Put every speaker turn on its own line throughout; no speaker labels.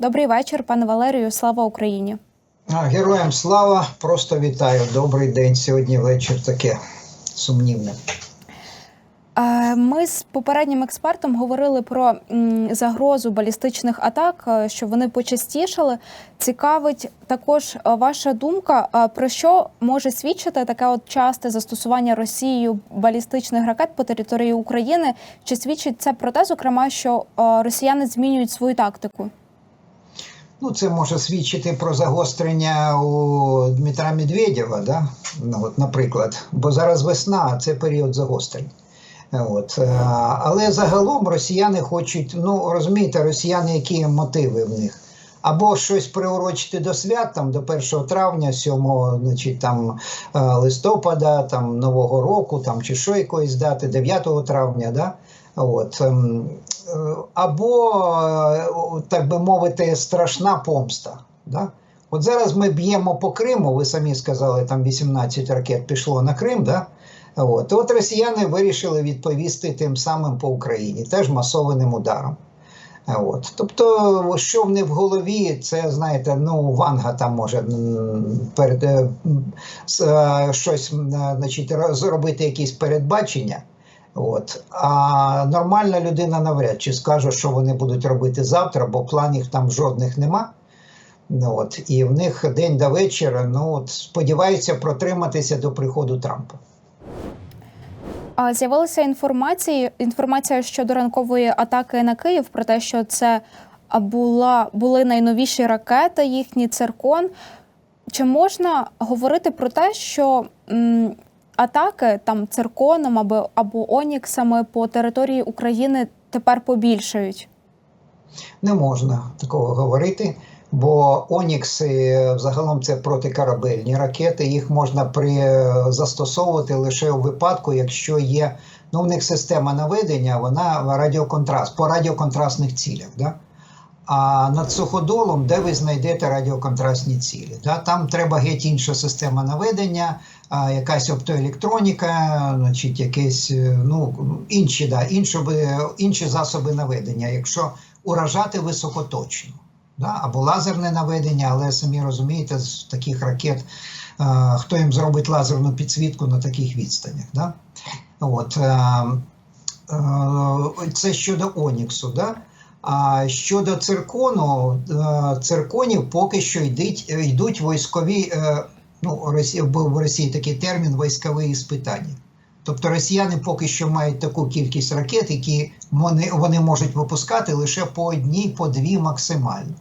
Добрий вечір, пане Валерію. Слава Україні.
Героям слава, просто вітаю. Добрий день. Сьогодні вечір таке сумнівне.
Ми з попереднім експертом говорили про загрозу балістичних атак, е, що вони почастішали. Цікавить також е, ваша думка, е, про що може свідчити таке от часте застосування Росією балістичних ракет по території України? Чи свідчить це про те, зокрема, що росіяни змінюють свою тактику?
Ну, це може свідчити про загострення у Дмитра Медведєва, да? ну, от, наприклад. Бо зараз весна, а це період загострень. От. е, Але загалом росіяни хочуть, ну розумієте, росіяни, які мотиви в них? Або щось приурочити до свят, там до 1 травня, 7 значить, там, е, листопада, там, Нового року, там, чи що якоїсь дати, 9 травня. Да? От. ем, е, Або, е, так би мовити, страшна помста. Да? От зараз ми б'ємо по Криму, ви самі сказали, там 18 ракет пішло на Крим. Да? От. От росіяни вирішили відповісти тим самим по Україні, теж масованим ударом. От. Тобто, що в них в голові, це знаєте, ну Ванга там може перед е, е, щось е, значить, зробити якісь передбачення. От. А нормальна людина навряд чи скаже, що вони будуть робити завтра, бо планів там жодних нема. Ну, От. І в них день до вечора ну, от, сподіваються протриматися до приходу Трампа.
З'явилася інформація, інформація щодо ранкової атаки на Київ про те, що це була були найновіші ракети, їхній циркон. Чи можна говорити про те, що м, атаки там цирконом або, або оніксами по території України тепер побільшають?
Не можна такого говорити, бо Онікси загалом це протикорабельні ракети. Їх можна при застосовувати лише у випадку, якщо є ну, в них система наведення, вона радіоконтраст по радіоконтрастних цілях. Да? А над суходолом, де ви знайдете радіоконтрастні цілі? Да? Там треба геть інша система наведення, якась оптоелектроніка, значить, якісь е, ну, інші, да, інші, інші засоби наведення, якщо уражати високоточно. Да? Або лазерне наведення, але самі розумієте, з таких ракет, а, хто їм зробить лазерну підсвітку на таких відстанях. Да? От, е, е, це щодо Оніксу. Да? А щодо циркону, е, цирконів поки що йдуть, йдуть військові, е, ну, був в Росії такий термін військові іспитання. Тобто росіяни поки що мають таку кількість ракет, які вони, вони можуть випускати лише по одній, по дві максимально.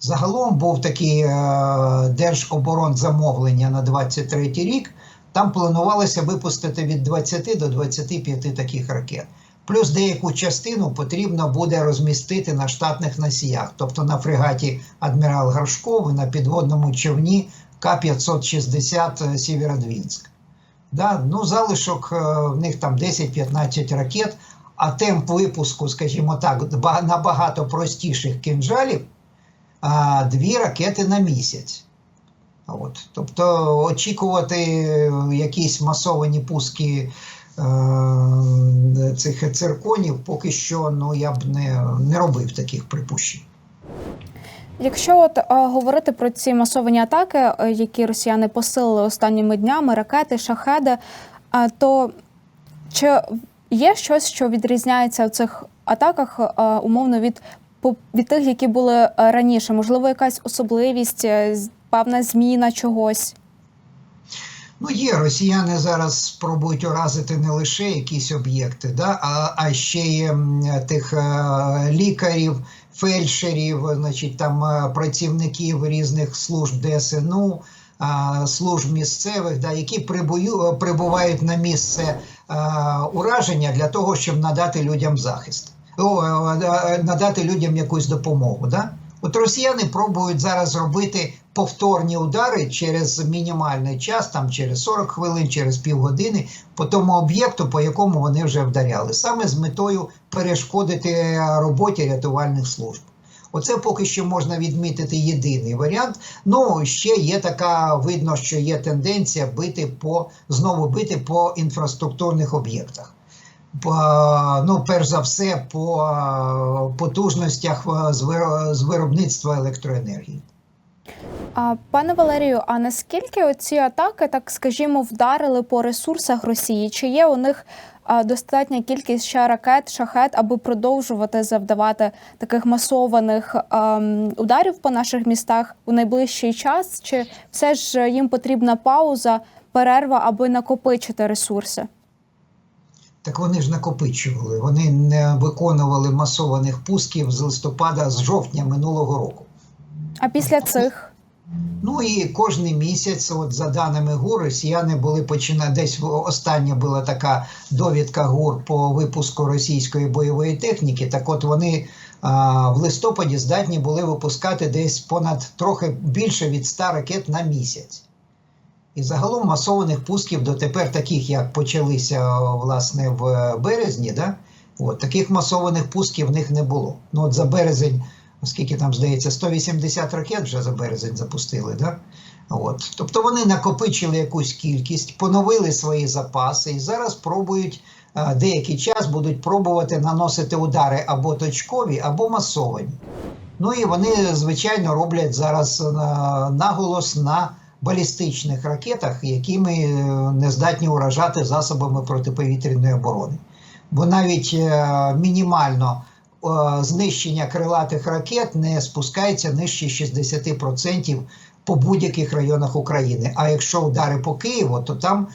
Загалом був такий е, держоборонзамовлення на 23 рік. Там планувалося випустити від 20 до 25 таких ракет. Плюс деяку частину потрібно буде розмістити на штатних носіях, тобто на фрегаті Адмірал Горшков і на підводному човні К-560 Сєвєродвінськ. Да? Ну, залишок е, в них там 10-15 ракет, а темп випуску, скажімо так, набагато простіших кінжалів а, дві ракети на місяць. От. Тобто очікувати якісь масовані пуски е, цих цирконів поки що ну, я б не, не робив таких припущень.
Якщо от е, говорити про ці масовані атаки, е, які росіяни посилили останніми днями, ракети, шахеди, е, то чи є щось, що відрізняється в цих атаках е, умовно від, від тих, які були е, раніше? Можливо, якась особливість, е, певна зміна чогось?
Ну, є росіяни зараз спробують уразити не лише якісь об'єкти, да, а, а ще й тих е, лікарів, фельдшерів, значить, там працівників різних служб ДСНУ, служб місцевих, да, які прибую, прибувають на місце ураження для того, щоб надати людям захист, надати людям якусь допомогу. Да? От росіяни пробують зараз зробити повторні удари через мінімальний час, там через 40 хвилин, через півгодини, по тому об'єкту, по якому вони вже вдаряли, саме з метою перешкодити роботі рятувальних служб. Оце поки що можна відмітити єдиний варіант. Ну ще є така, видно, що є тенденція бити по знову бити по інфраструктурних об'єктах. Ну, перш за все, по потужностях е, з виробництва електроенергії.
Пане Валерію, а наскільки оці атаки, так скажімо, вдарили по ресурсах Росії? Чи є у них достатня кількість ще ракет, шахет, аби продовжувати завдавати таких масованих ем, ударів по наших містах у найближчий час? Чи все ж їм потрібна пауза, перерва, аби накопичити ресурси?
Так вони ж накопичували, вони не виконували масованих пусків з листопада, з жовтня минулого року.
А після цих
Ну і кожен місяць, от за даними ГУР, росіяни були почина десь остання була така довідка ГУР по випуску російської бойової техніки. Так от вони а, в листопаді здатні були випускати десь понад трохи більше від 100 ракет на місяць. І загалом масованих пусків дотепер, таких як почалися власне в березні, да? от, таких масованих пусків в них не було. Ну от за березень оскільки там, здається, 180 ракет вже за березень запустили. Да? От. Тобто вони накопичили якусь кількість, поновили свої запаси і зараз пробують деякий час будуть пробувати наносити удари або точкові, або масовані. Ну і вони, звичайно, роблять зараз а, наголос на балістичних ракетах, якими е, не здатні уражати засобами протиповітряної оборони. Бо навіть е, мінімально е, знищення крилатих ракет не спускається нижче 60% по будь-яких районах України. А якщо удари по Києву, то там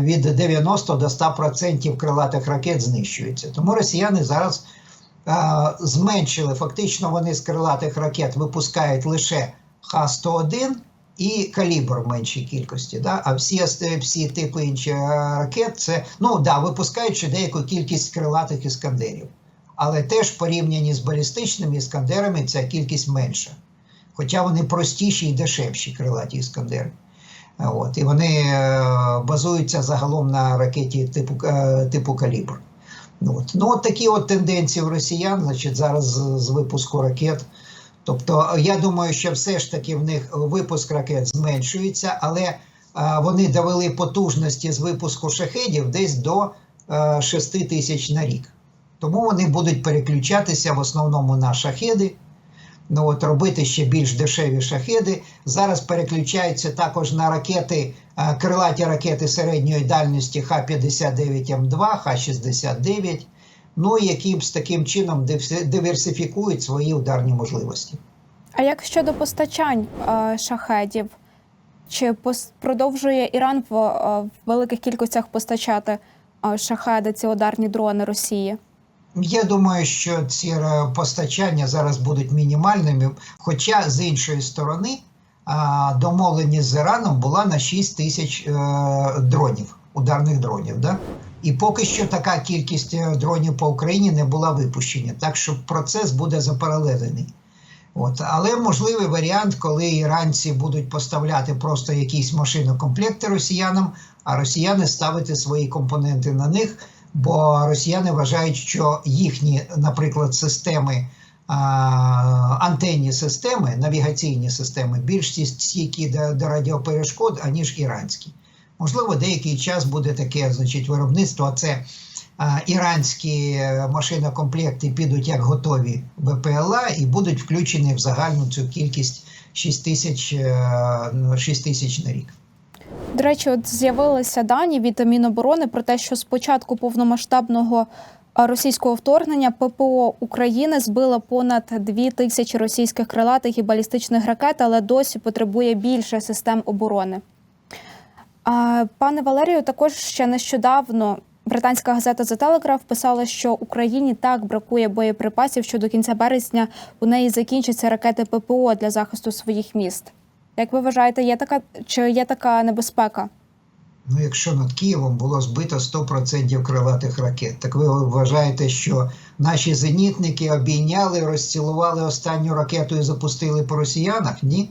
від 90 до 100% крилатих ракет знищується. Тому росіяни зараз зменшили, фактично вони з крилатих ракет випускають лише Х-101 і калібр в меншій кількості. Да? А всі, всі типи інших е, ракет це ну да, випускають деяку кількість крилатих іскандерів. Але теж порівняні з балістичними іскандерами ця кількість менша. Хоча вони простіші і дешевші крилаті іскандери. От, і вони е, базуються загалом на ракеті типу, е, типу калібр. От. Ну, от такі от тенденції в росіян, значить, зараз з випуску ракет. Тобто, е, я думаю, що все ж таки в них випуск ракет зменшується, але е, вони довели потужності з випуску шахедів десь до е, 6 тисяч на рік. Тому вони будуть переключатися в основному на шахеди, ну от робити ще більш дешеві шахеди. Зараз переключаються також на ракети, е, крилаті ракети середньої дальності Х-59М2, Х-69, ну які з таким чином диверсифікують свої ударні можливості.
А як щодо постачань е, шахедів? Чи пос- продовжує Іран в, е, в великих кількостях постачати е, шахеди, ці ударні дрони Росії?
Я думаю, що ці е, постачання зараз будуть мінімальними. Хоча з іншої сторони а, домовленість з Іраном була на 6 тисяч е, дронів, ударних дронів. Да? І поки що така кількість е, дронів по Україні не була випущена. Так що процес буде запаралелений. От. Але можливий варіант, коли іранці будуть поставляти просто якісь машинокомплекти росіянам, а росіяни ставити свої компоненти на них, бо росіяни вважають, що їхні, наприклад, системи, антенні системи, навігаційні системи більш стійкі до радіоперешкод, аніж іранські. Можливо, деякий час буде таке значить, виробництво. Це а, іранські е, машинокомплекти підуть як готові БПЛА і будуть включені в загальну цю кількість 6 тисяч, е, 6 тисяч на рік.
До речі, от з'явилися дані від Міноборони про те, що з початку повномасштабного російського вторгнення ППО України збило понад дві тисячі російських крилатих і балістичних ракет, але досі потребує більше систем оборони. Пане Валерію, також ще нещодавно британська газета The Telegraph писала, що Україні так бракує боєприпасів, що до кінця березня у неї закінчаться ракети ППО для захисту своїх міст. Як ви вважаєте, є така чи є така небезпека?
Ну, якщо над Києвом було збито 100% крилатих ракет, так ви вважаєте, що наші зенітники обійняли, розцілували останню ракету і запустили по росіянах? Ні?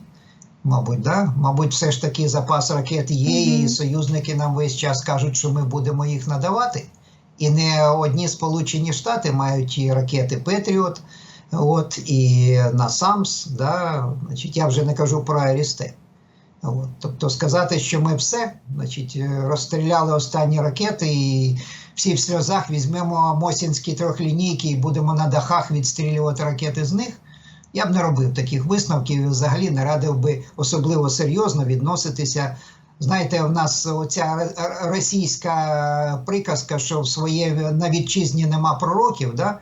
Мабуть, да? Мабуть, все ж таки запас ракет є,
Мгм.
і союзники нам весь час кажуть, що ми будемо їх надавати. І не одні Сполучені Штати мають і ракети Петріот, от, і Насамс, да? Значить, я вже не кажу про Арісте. От. Тобто сказати, що ми все, значить, розстріляли останні ракети і всі в сльозах візьмемо Мосінські трьохлінійки і будемо на дахах відстрілювати ракети з них. Я б не робив таких висновків і взагалі не радив би особливо серйозно відноситися. Знаєте, в нас оця російська приказка, що в своє на вітчизні нема пророків, да?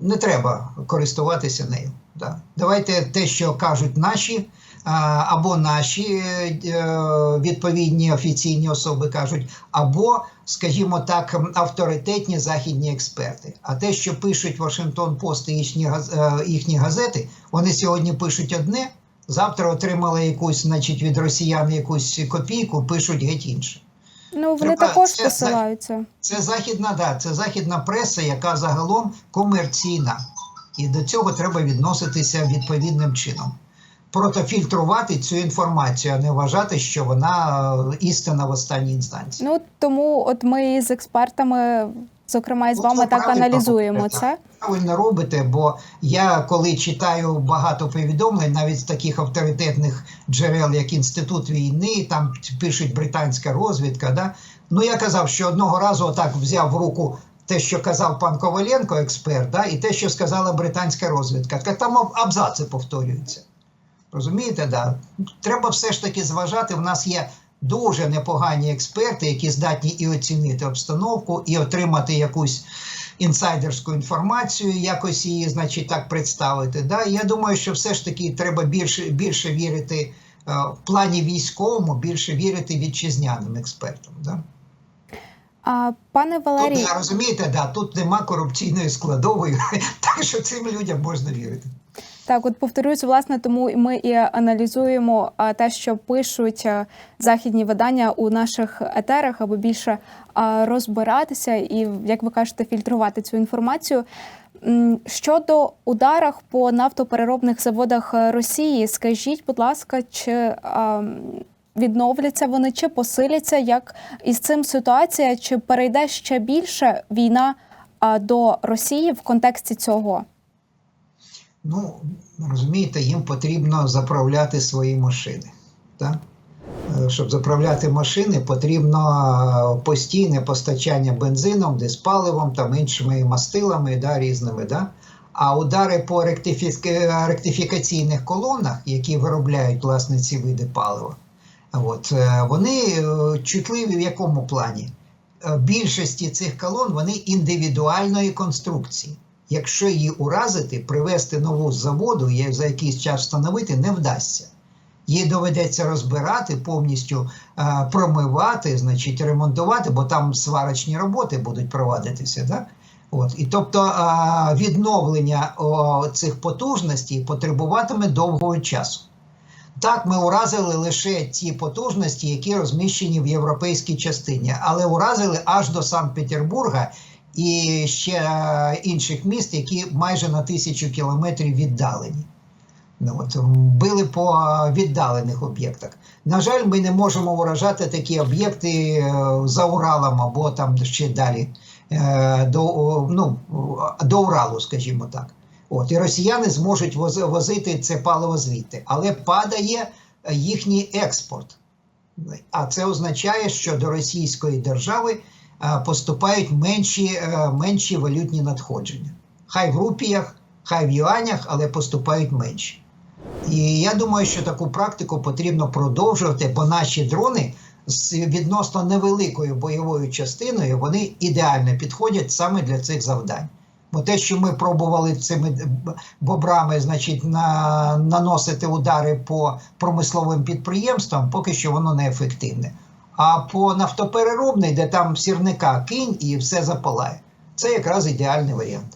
не треба користуватися нею. Да? Давайте те, що кажуть наші або наші е, відповідні офіційні особи кажуть, або, скажімо так, авторитетні західні експерти. А те, що пишуть Вашингтон Пост і їхні, е, їхні газети, вони сьогодні пишуть одне, завтра отримали якусь, значить, від росіян якусь копійку, пишуть геть інше.
Ну вони
Треба-
також
це-
посилаються.
Це західна, да, це західна преса, яка загалом комерційна. І до цього треба відноситися відповідним чином. Протофільтрувати цю інформацію, а не вважати, що вона е, істина в останній інстанції.
Ну тому, от ми з експертами, зокрема і з
Ну,
вами, так аналізуємо
робите,
це.
Правильно робите, бо я коли читаю багато повідомлень, навіть з таких авторитетних джерел, як інститут війни, там пишуть британська розвідка. Да? Ну я казав, що одного разу отак взяв в руку те, що казав пан Коваленко, експерт, да? і те, що сказала британська розвідка. Так там аб- абзаци повторюються. Розумієте, да? Треба все ж таки зважати. В нас є дуже непогані експерти, які здатні і оцінити обстановку, і отримати якусь інсайдерську інформацію, якось її, значить, так представити. Да? Я думаю, що все ж таки треба більше, більше вірити е, в плані військовому, більше вірити вітчизняним експертам. Да?
А пане Валерій,
Тобто, розумієте, да, тут нема корупційної складової, так що цим людям можна вірити.
Так, от повторюсь, власне, тому ми і аналізуємо те, що пишуть західні видання у наших етерах, аби більше розбиратися і, як ви кажете, фільтрувати цю інформацію. Щодо ударах по нафтопереробних заводах Росії, скажіть, будь ласка, чи відновляться вони, чи посиляться? Як із цим ситуація? Чи перейде ще більше війна до Росії в контексті цього?
Ну, розумієте, їм потрібно заправляти свої машини. Так? Е, Щоб заправляти машини, потрібно е, постійне постачання бензином, диспаливом, там іншими мастилами да, різними. Да? А удари по ректифі- ректифікаційних колонах, які виробляють власне ці види палива, от, е, вони е, чутливі в якому плані? Е, Більшості цих колон вони індивідуальної конструкції. Якщо її уразити, привезти нову з заводу, і за якийсь час встановити, не вдасться. Її доведеться розбирати, повністю промивати, значить, ремонтувати, бо там сварочні роботи будуть провадитися. Да? От. І тобто відновлення цих потужностей потребуватиме довгого часу. Так, ми уразили лише ті потужності, які розміщені в європейській частині, але уразили аж до Санкт-Петербурга і ще е, інших міст, які майже на тисячу кілометрів віддалені. Ну, от, били по е, віддалених об'єктах. На жаль, ми не можемо уражати такі об'єкти е, за Уралом або там ще далі до, ну, до Уралу, скажімо так. От, і росіяни зможуть возити це паливо звідти, але падає їхній експорт. А це означає, що до Російської держави е, поступають менші, е, менші валютні надходження. Хай в рупіях, хай в юанях, але поступають менші. І я думаю, що таку практику потрібно продовжувати, бо наші дрони з відносно невеликою бойовою частиною вони ідеально підходять саме для цих завдань. Бо те, що ми пробували цими бобрами, значить, на, наносити удари по промисловим підприємствам, поки що воно неефективне. А по нафтопереробний, де там сірника кинь і все запалає, це якраз ідеальний варіант.